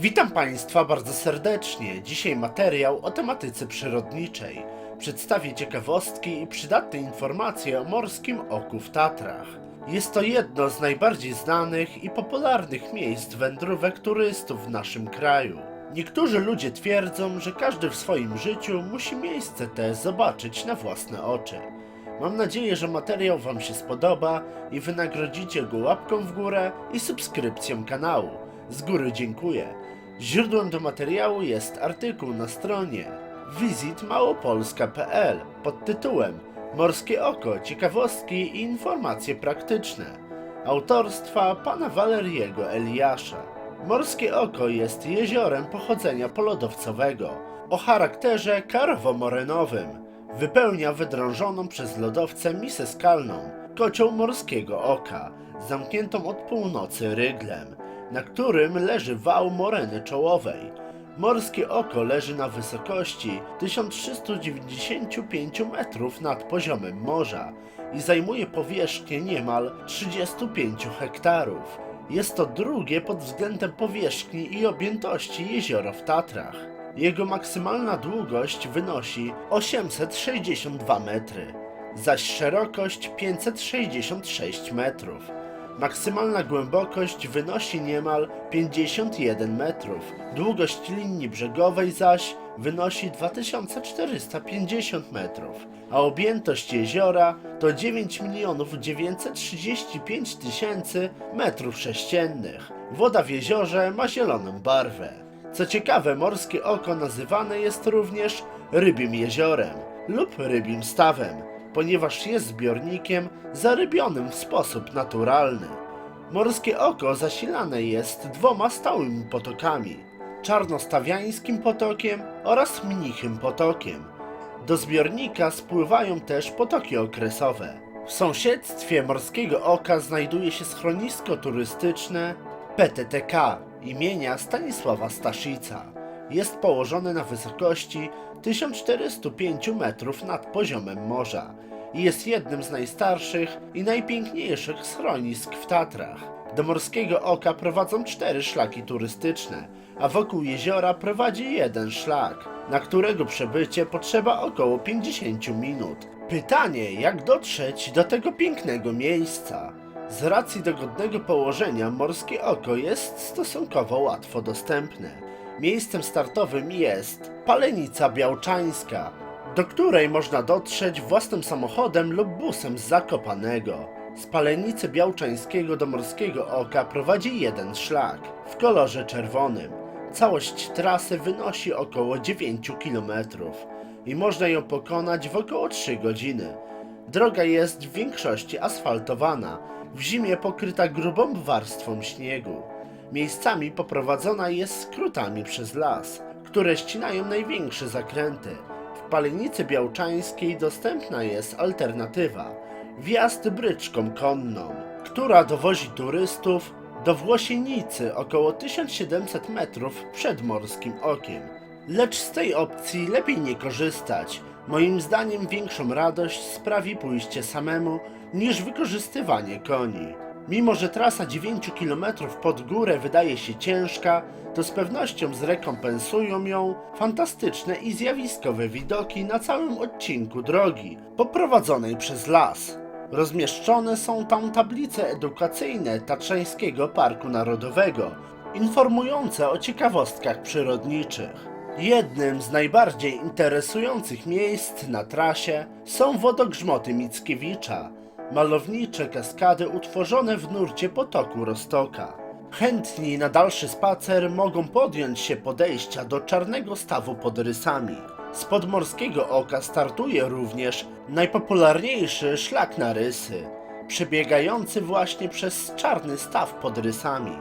Witam Państwa bardzo serdecznie. Dzisiaj materiał o tematyce przyrodniczej. Przedstawię ciekawostki i przydatne informacje o morskim oku w Tatrach. Jest to jedno z najbardziej znanych i popularnych miejsc wędrówek turystów w naszym kraju. Niektórzy ludzie twierdzą, że każdy w swoim życiu musi miejsce te zobaczyć na własne oczy. Mam nadzieję, że materiał Wam się spodoba i wynagrodzicie go łapką w górę i subskrypcją kanału. Z góry dziękuję. Źródłem do materiału jest artykuł na stronie visitmałopolska.pl pod tytułem Morskie oko, ciekawostki i informacje praktyczne autorstwa pana Waleriego Eliasza. Morskie oko jest jeziorem pochodzenia polodowcowego o charakterze karowo-morenowym. Wypełnia wydrążoną przez lodowce misę skalną, kocioł morskiego oka, zamkniętą od północy ryglem, na którym leży wał moreny czołowej. Morskie oko leży na wysokości 1395 metrów nad poziomem morza i zajmuje powierzchnię niemal 35 hektarów. Jest to drugie pod względem powierzchni i objętości jezioro w Tatrach. Jego maksymalna długość wynosi 862 metry, zaś szerokość 566 metrów. Maksymalna głębokość wynosi niemal 51 metrów, długość linii brzegowej zaś wynosi 2450 metrów, a objętość jeziora to 9 milionów 935 tysięcy metrów sześciennych. Woda w jeziorze ma zieloną barwę. Co ciekawe, morskie oko nazywane jest również rybim jeziorem lub rybim stawem, ponieważ jest zbiornikiem zarybionym w sposób naturalny. Morskie oko zasilane jest dwoma stałymi potokami: Czarnostawiańskim potokiem oraz Mnichym potokiem. Do zbiornika spływają też potoki okresowe. W sąsiedztwie Morskiego Oka znajduje się schronisko turystyczne PTTK imienia Stanisława Staszica. Jest położone na wysokości 1405 metrów nad poziomem morza i jest jednym z najstarszych i najpiękniejszych schronisk w Tatrach. Do Morskiego Oka prowadzą cztery szlaki turystyczne, a wokół jeziora prowadzi jeden szlak, na którego przebycie potrzeba około 50 minut. Pytanie, jak dotrzeć do tego pięknego miejsca? Z racji dogodnego położenia Morskie Oko jest stosunkowo łatwo dostępne. Miejscem startowym jest Palenica Białczańska, do której można dotrzeć własnym samochodem lub busem z Zakopanego. Z Palenicy Białczańskiego do Morskiego Oka prowadzi jeden szlak w kolorze czerwonym. Całość trasy wynosi około 9 km i można ją pokonać w około 3 godziny. Droga jest w większości asfaltowana, w zimie pokryta grubą warstwą śniegu. Miejscami poprowadzona jest skrótami przez las, które ścinają największe zakręty. W Palenicy Białczańskiej dostępna jest alternatywa wjazd bryczką konną, która dowozi turystów do Włosienicy około 1700 metrów przed Morskim Okiem. Lecz z tej opcji lepiej nie korzystać. Moim zdaniem większą radość sprawi pójście samemu niż wykorzystywanie koni. Mimo, że trasa 9 km pod górę wydaje się ciężka, to z pewnością zrekompensują ją fantastyczne i zjawiskowe widoki na całym odcinku drogi, poprowadzonej przez las. Rozmieszczone są tam tablice edukacyjne Tatrzańskiego Parku Narodowego, informujące o ciekawostkach przyrodniczych. Jednym z najbardziej interesujących miejsc na trasie są wodogrzmoty Mickiewicza, malownicze kaskady utworzone w nurcie potoku Rostoka. Chętni na dalszy spacer mogą podjąć się podejścia do czarnego stawu pod rysami. Z podmorskiego oka startuje również najpopularniejszy szlak na rysy, przebiegający właśnie przez czarny staw pod rysami.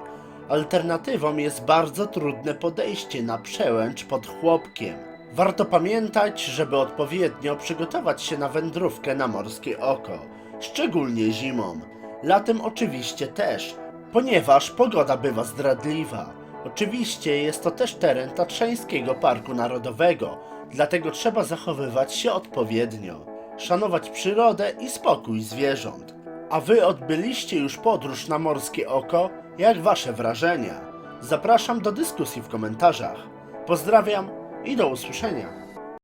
Alternatywą jest bardzo trudne podejście na przełęcz pod chłopkiem. Warto pamiętać, żeby odpowiednio przygotować się na wędrówkę na morskie oko, szczególnie zimą. Latem oczywiście też, ponieważ pogoda bywa zdradliwa. Oczywiście jest to też teren Tatrzańskiego Parku Narodowego, dlatego trzeba zachowywać się odpowiednio, szanować przyrodę i spokój zwierząt. A wy odbyliście już podróż na morskie oko? Jak wasze wrażenia? Zapraszam do dyskusji w komentarzach. Pozdrawiam i do usłyszenia.